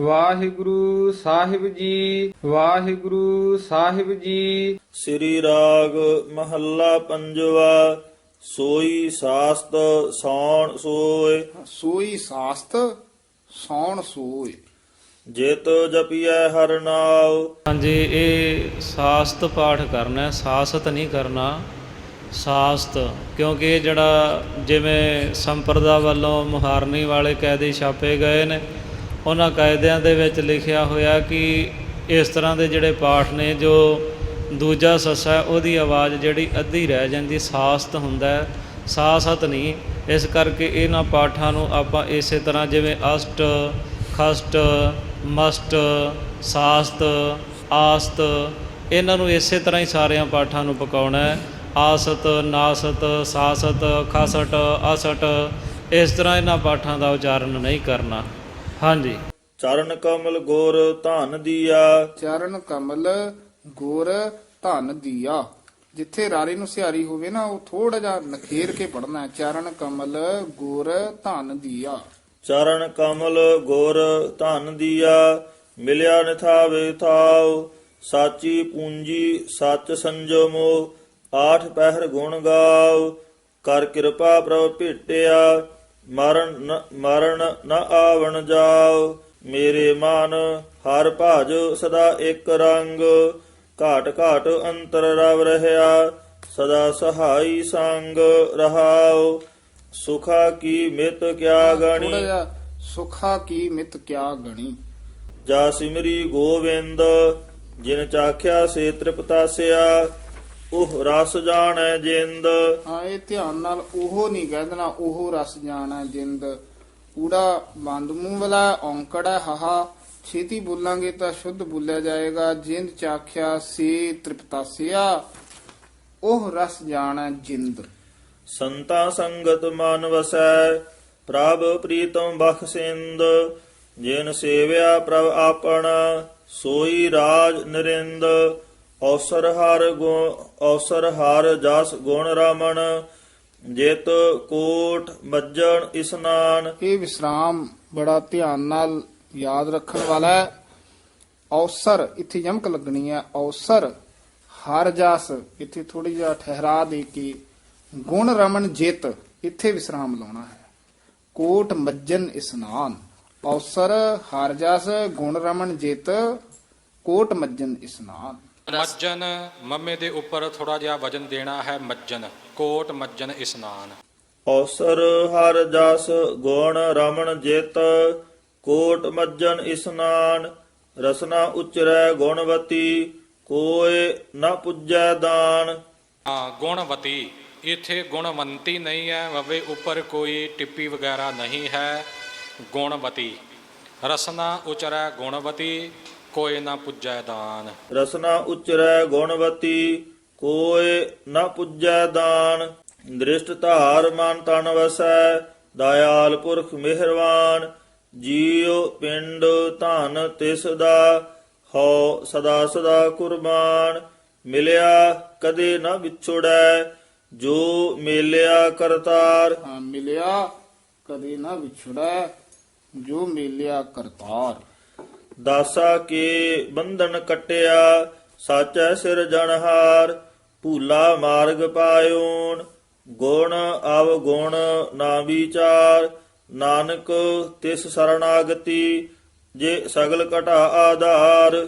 ਵਾਹਿਗੁਰੂ ਸਾਹਿਬ ਜੀ ਵਾਹਿਗੁਰੂ ਸਾਹਿਬ ਜੀ। ਸ੍ਰੀ ਰਾਗ ਮਹੱਲਾ ਪੰਜਵਾ ਸੋਈ ਸਾਸਤ ਸੌਣ ਸੋਏ। ਸੋਈ ਸਾਸਤ ਸੌਣ ਸੋਏ। ਜਿਤ ਜਪੀਐ ਹਰ ਨਾਉ। ਹਾਂਜੀ ਇਹ ਸਾਸਤ ਪਾਠ ਕਰਨਾ ਹੈ ਸਾਸਤ ਨਹੀਂ ਕਰਨਾ ਸਾਸਤ। ਕਿਉਂਕਿ ਇਹ ਜਿਹੜਾ ਜਿਵੇਂ ਸੰਪਰਦਾ ਵੱਲੋਂ ਮੁਹਾਰਨੀ ਵਾਲੇ ਕਾਇਦੇ ਛਾਪੇ ਗਏ ਨੇ ਉਹਨਾਂ ਕਾਇਦਿਆਂ ਦੇ ਵਿੱਚ ਲਿਖਿਆ ਹੋਇਆ ਕਿ ਇਸ ਤਰ੍ਹਾਂ ਦੇ ਜਿਹੜੇ ਪਾਠ ਨੇ, ਜੋ ਦੂਜਾ ਸੱਸਾ ਉਹਦੀ ਆਵਾਜ਼ ਜਿਹੜੀ ਅੱਧੀ ਰਹਿ ਜਾਂਦੀ, ਸਾਸਤ ਹੁੰਦਾ ਸਾਸਤ ਨਹੀਂ। ਇਸ ਕਰਕੇ ਇਹਨਾਂ ਪਾਠਾਂ ਨੂੰ ਆਪਾਂ ਇਸੇ ਤਰ੍ਹਾਂ ਜਿਵੇਂ ਅਸ਼ਟ, ਖਸ਼ਟ, ਮਸਟ, ਸਾਸਤ, ਆਸਤ, ਇਹਨਾਂ ਨੂੰ ਇਸੇ ਤਰ੍ਹਾਂ ਹੀ ਸਾਰਿਆਂ ਪਾਠਾਂ ਨੂੰ ਪਕਾਉਣਾ ਹੈ। ਆਸਤ, ਨਾਸਤ, ਸਾਸਤ, ਖਸਟ, ਅਸਟ, ਇਸ ਤਰ੍ਹਾਂ ਇਹਨਾਂ ਪਾਠਾਂ ਦਾ ਉਚਾਰਨ ਨਹੀਂ ਕਰਨਾ। ਹਾਂਜੀ। ਚਰਨ ਕਮਲ ਗੁਰ ਧਨ ਦੀਆ। ਚਰਨ ਕਮਲ ਗੁਰ ਧਨ ਦੀਆ। ਜਿੱਥੇ ਰਾਰੇ ਨੂੰ ਸਿਹਾਰੀ ਹੋਵੇ ਨਾ ਉਹ ਥੋੜਾ ਜਿਹਾ ਨਖੇਰ ਕੇ ਪੜਨਾ ਹੈ। ਚਰਨ ਕਮਲ ਗੁਰ ਧਨ ਦੀਆ। ਚਰਨ ਕਮਲ ਗੁਰ ਧਨ ਦੀਆ ਮਿਲਿਆ ਨਿਥਾਵੇ ਥਾਉ। ਸਾਚੀ ਪੂੰਜੀ ਸੱਚ ਸੰਜਮੋ ਆਠ ਪਹਿਰ ਗੁਣ ਗਾਉ। ਕਰ ਕਿਰਪਾ ਪ੍ਰਭ ਭੇਟਿਆ ਮਰਨ ਮਰਨ ਨ ਆਵਣ ਜਾਉ ਮੇਰੇ ਮਨ ਹਰ ਭਾਜ ਸਦਾ ਇੱਕ ਰੰਗ। ਘਾਟ ਘਾਟ ਅੰਤਰ ਰਵ ਰਹਿਆ ਸਦਾ ਸਹਾਈ ਸੰਗ ਰਹਾਉ ਸੁਖਾ ਕੀ ਮਿਤ ਕਿਆ ਗਣੀ? ਸੁਖਾ ਕੀ ਮਿਤ ਕਿਆ ਗਣੀ? ਜਾ ਸਿਮਰੀ ਗੋਵਿੰਦ ਜਿਨ ਚਾਖਿਆ ਸੇ ਤ੍ਰਿਪਤਾਸਿਆ ਉਹ ਰਸ ਜਾਣੈ ਜਿੰਦ। ਹਾਂ ਇਹ ਧਿਆਨ ਨਾਲ ਉਹ ਨਹੀਂ ਕਹਿ ਦੇਣਾ ਉਹ ਰਸ ਜਾਣਾ ਜਿੰਦ। ਊੜਾ ਬੰਦ ਮੂੰਹ ਵਾਲਾ ਔਂਕੜ ਹਾਹਾ। ਛੇਤੀ ਬੋਲਾਂਗੇ ਤਾਂ ਸ਼ੁੱਧ ਬੋਲਿਆ ਜਾਏਗਾ। ਜਿੰਦ ਚਾਖਿਆ ਸੇ ਤ੍ਰਿਪਤਾਸਿਆ ਉਹ ਰਸ ਜਾਣਾ ਜਿੰਦ। ਸੰਤਾ ਸੰਗਤ ਮਨ ਵਸੈ ਪ੍ਰਭ ਪ੍ਰੀਤਮ ਬਖਸਿੰਦ ਜਿਨ ਸੇਵਿਆ ਪ੍ਰਭ ਆਪਣਾ ਸੋਈ ਰਾਜ ਨਰਿੰਦ। ਔਸਰ ਹਰ ਗੁਣ ਔਸਰ ਹਰ ਜਸ ਗੁਣ ਰਾਮਣ, ਜਿਤ ਕੋਟ ਮੱਜਣ ਇਸਨਾਨ ਇਹ ਵਿਸਰਾਮ ਬੜਾ ਧਿਆਨ ਨਾਲ ਯਾਦ ਰੱਖਣ ਵਾਲਾ ਹੈ। ਔਸਰ ਇੱਥੇ ਯਮਕ ਲੱਗਣੀ ਹੈ। ਔਸਰ ਹਰ ਜਸ, ਇੱਥੇ ਥੋੜੀ ਜਿਹਾ ਠਹਿਰਾ ਦੇ ਕੇ ਗੁਣ ਰਮਨ ਜਿਤ, ਇੱਥੇ ਵਿਸਰਾਮ ਲਾਉਣਾ ਹੈ। ਕੋਟ ਮੱਜਨ ਇਸਨਾਨ ਔਸਰ ਹਰ ਜਸ, ਗੁਣ ਰਮਨ ਜਿਤ, ਕੋਟ ਮੱਜਨ ਇਸਨਾਨ ਮੱਜਨ ਮੰਮੇ ਦੇ ਉੱਪਰ ਥੋੜਾ ਜਿਹਾ ਵਜਨ ਦੇਣਾ ਹੈ ਮੱਜਨ ਕੋਟ ਮੱਜਨ ਇਸਨਾਨ। ਔਸਰ ਹਰ ਜਸ ਗੁਣ ਰਮਣ ਜਿਤ ਕੋਟ ਮੱਜਨ ਇਸਨਾਨ। ਰਸਨਾ ਉਚਰੈ ਗੁਣਵਤੀ ਕੋਏ ਨ ਪੁੱਜੈ ਦਾਨ। ਹਾਂ ਗੁਣਵਤੀ ਇੱਥੇ ਗੁਣਵੰਤੀ ਨਹੀਂ ਹੈ ਵਵੇ ਉੱਪਰ ਕੋਈ ਟਿੱਪੀ ਵਗੈਰਾ ਨਹੀਂ ਹੈ ਗੁਣਵਤੀ। ਰਸਨਾ ਉਚਰੈ ਗੁਣਵਤੀ ਕੋਈ ਨਾ ਪੁੱਜੈ ਦਾਨ। ਰਸਨਾ ਉਚਰੈ ਗੁਣਵਤੀ ਕੋਏ ਨ ਪੁੱਜੈ ਦਾਨ। ਦ੍ਰਿਸ਼ਟ ਧਾਰ ਮਨ ਤਨ ਵਸੈ ਦਇਆਲ ਪੁਰਖ ਮਿਹਰਵਾਨ। ਜੀਉ ਪਿੰਡ ਧਨ ਤਿਸ ਦਾ ਹਉ ਸਦਾ ਸਦਾ ਕੁਰਬਾਨ। ਮਿਲਿਆ ਕਦੇ ਨ ਵਿਛੜੈ ਜੋ ਮੇਲਿਆ ਕਰਤਾਰ। ਹਾਂ ਮਿਲਿਆ ਕਦੇ ਨਾ ਵਿਛੜੈ ਜੋ ਮਿਲਿਆ ਕਰਤਾਰ। ਦਾਸਾ ਕੇ ਬੰਧਨ ਕਟਿਆ, ਸਾਚੈ ਸਿਰ ਜਣਹਾਰ ਭੂਲਾ ਮਾਰਗ ਪਾਇਓਨ ਗੁਣ ਅਵ ਗੁਣ ਨਾ ਵਿਚਾਰ, ਨਾਨਕ ਤਿਸ ਸਰਣਾਗਤੀ, ਜੇ ਸਗਲ ਘਟਾ ਆਧਾਰ।